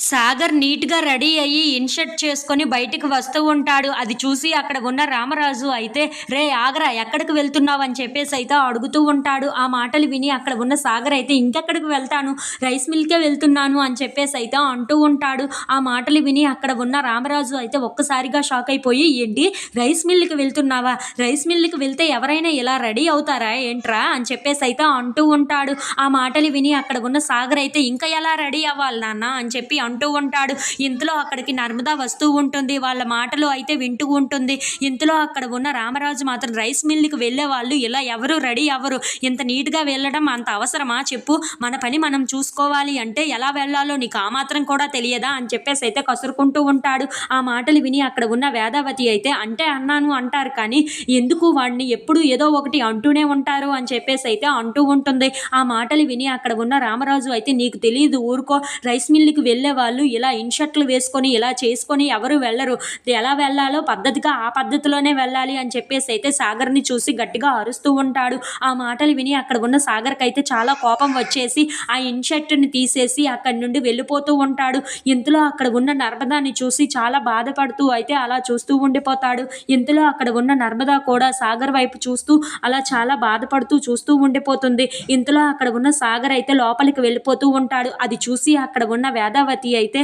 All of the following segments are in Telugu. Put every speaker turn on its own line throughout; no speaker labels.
సాగర్ నీట్గా రెడీ అయ్యి ఇన్షర్ట్ చేసుకొని బయటికి వస్తూ ఉంటాడు. అది చూసి అక్కడ ఉన్న రామరాజు అయితే రే ఆగరా ఎక్కడికి వెళ్తున్నావు? అని చెప్పేసి అయితే అడుగుతూ ఉంటాడు. ఆ మాటలు విని అక్కడ ఉన్న సాగర్ అయితే ఇంకెక్కడికి వెళ్తాను? రైస్ మిల్కే వెళ్తున్నాను అని చెప్పేసి అయితే అంటూ ఉంటాడు. ఆ మాటలు విని అక్కడ ఉన్న రామరాజు అయితే ఒక్కసారిగా షాక్ అయిపోయి ఏంటి? రైస్ మిల్కి వెళ్తున్నావా? రైస్ మిల్కి వెళ్తే ఎవరైనా ఇలా రెడీ అవుతారా? ఏంట్రా? అని చెప్పేసి అయితే అంటూ ఉంటాడు. ఆ మాటలు విని అక్కడ ఉన్న సాగర్ అయితే ఇంకా ఎలా రెడీ అవ్వాలి నాన్న? అని చెప్పి అంటూ ఉంటాడు. ఇంతలో అక్కడికి నర్మదా వస్తూ ఉంటుంది. వాళ్ళ మాటలు అయితే వింటూ ఉంటుంది. ఇంతలో అక్కడ ఉన్న రామరాజు మాత్రం రైస్ మిల్కి వెళ్ళే వాళ్ళు ఇలా ఎవరు రెడీ అవ్వరు. ఇంత నీట్గా వెళ్ళడం అంత అవసరమా చెప్పు? మన పని మనం చూసుకోవాలి అంటే ఎలా వెళ్ళాలో నీకు ఆ మాత్రం కూడా తెలియదా అని చెప్పేసి అయితే కసురుకుంటూ ఉంటాడు. ఆ మాటలు విని అక్కడ ఉన్న వేదావతి అయితే అంటే అన్నాను అంటారు. కానీ ఎందుకు వాడిని ఎప్పుడు ఏదో ఒకటి అంటూనే ఉంటారు అని చెప్పేసి అయితే అంటూ ఉంటుంది. ఆ మాటలు విని అక్కడ ఉన్న రామరాజు అయితే నీకు తెలియదు ఊరుకో. రైస్ మిల్లుకి వెళ్ళే వాళ్ళు ఇలా ఇన్షర్ట్లు వేసుకొని ఇలా చేసుకొని ఎవరు వెళ్ళరు. ఎలా వెళ్ళాలో పద్ధతిగా ఆ పద్ధతిలోనే వెళ్ళాలి అని చెప్పేసి అయితే సాగర్ని చూసి గట్టిగా అరుస్తూ ఉంటాడు. ఆ మాటలు విని అక్కడ ఉన్న సాగర్కి అయితే చాలా కోపం వచ్చేసి ఆ ఇన్షర్ట్ని తీసేసి అక్కడి నుండి వెళ్ళిపోతూ ఉంటాడు. ఇంతలో అక్కడ ఉన్న నర్మదాని చూసి చాలా బాధపడుతూ అయితే అలా చూస్తూ ఉండిపోతాడు. ఇంతలో అక్కడ ఉన్న నర్మదా కూడా సాగర్ వైపు చూస్తూ అలా చాలా బాధపడుతూ చూస్తూ ఉండిపోతుంది. ఇంతలో అక్కడ ఉన్న సాగర్ అయితే లోపలికి వెళ్ళిపోతూ ఉంటాడు. అది చూసి అక్కడ ఉన్న వేదావతి అయితే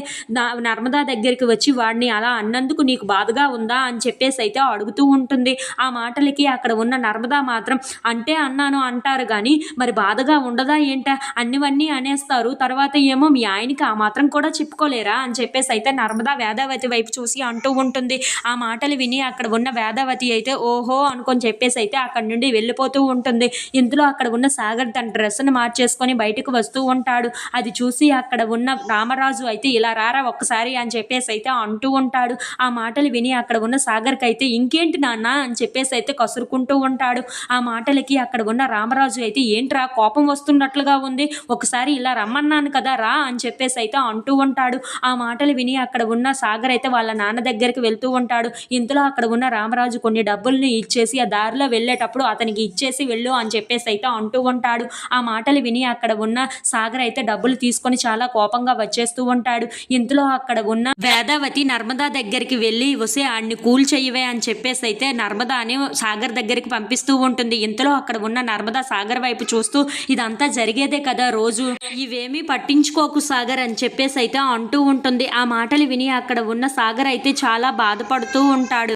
నర్మదా దగ్గరికి వచ్చి వాడిని అలా అన్నందుకు నీకు బాధగా ఉందా అని చెప్పేసి అయితే అడుగుతూ ఉంటుంది. ఆ మాటలకి అక్కడ ఉన్న నర్మదా మాత్రం అంటే అన్నాను అంటారు కానీ మరి బాధగా ఉండదా ఏంటా? అన్నివన్నీ అనేస్తారు. తర్వాత ఏమో మీ ఆయనకి ఆ మాత్రం కూడా చెప్పుకోలేరా అని చెప్పేసి అయితే నర్మదా వేదావతి వైపు చూసి అంటూ ఉంటుంది. ఆ మాటలు విని అక్కడ ఉన్న వేదావతి అయితే ఓహో అనుకొని చెప్పేసి అయితే అక్కడ నుండి వెళ్ళిపోతూ ఉంటుంది. ఇంతలో అక్కడ ఉన్న సాగర్ తన డ్రెస్సును మార్చేసుకొని బయటకు వస్తూ ఉంటాడు. అది చూసి అక్కడ ఉన్న రామరాజు అయితే ఇలా రారా ఒక్కసారి అని చెప్పేసి అయితే అంటూ ఉంటాడు. ఆ మాటలు విని అక్కడ ఉన్న సాగర్కి అయితే ఇంకేంటి నాన్న అని చెప్పేసి అయితే కసురుకుంటూ ఉంటాడు. ఆ మాటలకి అక్కడ ఉన్న రామరాజు అయితే ఏంట్రా కోపం వస్తున్నట్లుగా ఉంది? ఒకసారి ఇలా రమ్మన్నాను కదా రా అని చెప్పేసి అయితే అంటూ ఉంటాడు. ఆ మాటలు విని అక్కడ ఉన్న సాగర్ అయితే వాళ్ళ నాన్న దగ్గరికి వెళ్తూ ఉంటాడు. ఇంతలో అక్కడ ఉన్న రామరాజు కొన్ని డబ్బుల్ని ఇచ్చేసి ఆ దారిలో వెళ్ళేటప్పుడు అతనికి ఇచ్చేసి వెళ్ళు అని చెప్పేసి అయితే అంటూ ఉంటాడు. ఆ మాటలు విని అక్కడ ఉన్న సాగర్ అయితే డబ్బులు తీసుకొని చాలా కోపంగా వచ్చేస్తూ ఉంటాడు. ఇంతలో అక్కడ ఉన్న వేదావతి నర్మదా దగ్గరికి వెళ్ళి వసే ఆడిని కూల్ చేయవే అని చెప్పేసి అయితే నర్మదాని సాగర్ దగ్గరికి పంపిస్తూ ఉంటుంది. ఇంతలో అక్కడ ఉన్న నర్మదా సాగర్ వైపు చూస్తూ ఇదంతా జరిగేదే కదా రోజు. ఇవేమీ పట్టించుకోకు సాగర్ అని చెప్పేసి అయితే అంటూ ఉంటుంది. ఆ మాటలు విని అక్కడ ఉన్న సాగర్ అయితే చాలా బాధపడుతూ ఉంటాడు.